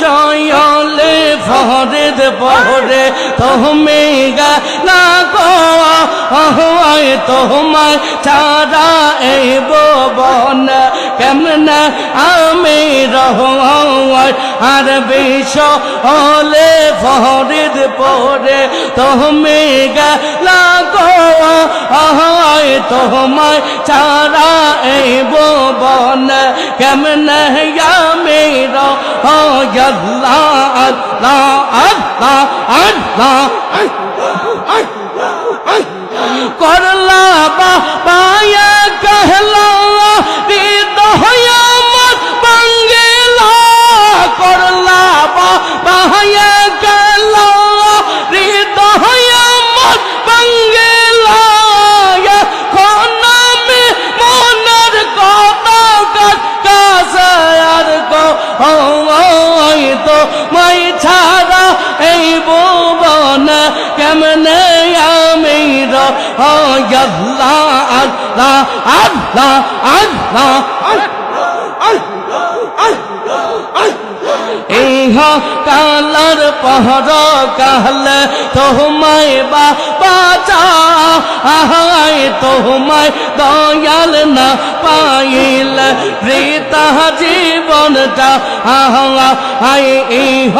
বিষয়লে ফরেদ পরে তুমি গা গো হয় তোমায় চারা এই বন কেমন আমি রহমার আর বিষ হলে ফরিদ পরে তুমি গা গো হয় তোমায় চারা এব বন কেমন মের? রহমার আল্লাহ আল্লাহ আল্লাহ। করলা বা মাই ছাড়া এই ভুবন কেমনে আমি আল্লাহ আল্লাহ আল্লাহ আল্লাহ। ইহ কালার পহর কাল তোমায় বা বাঁচা আহায় তোমায় দয়াল না পাইল। প্রীতা জীবনটা আহা আই ইহ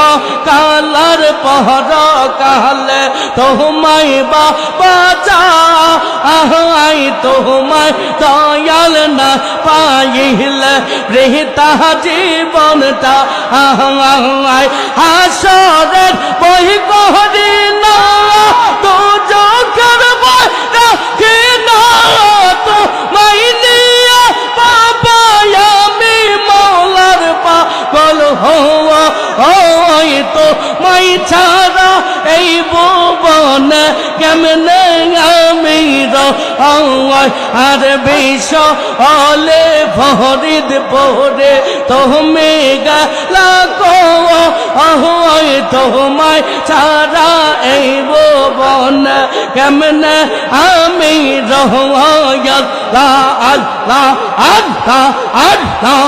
কালার পহর কাল তোমায় বা বাঁচা আহাই তোমায় দয়াল না পাইল। প্রীতা জীবনটা আহাই হাসরের বই কহরি না তো চোখের বই রাখি না, তো মাইনিয়া বাবা আমি মৌলার পাগল হওয়া হয় তো মাই ছাড়া এই ভুবন আর বিশ অলে ফরিদ পরে তোমে গালা তোমায় ছাড়া এই বন। কেমন আমি রহ আল্লাহ আল্লাহ আল্লাহ।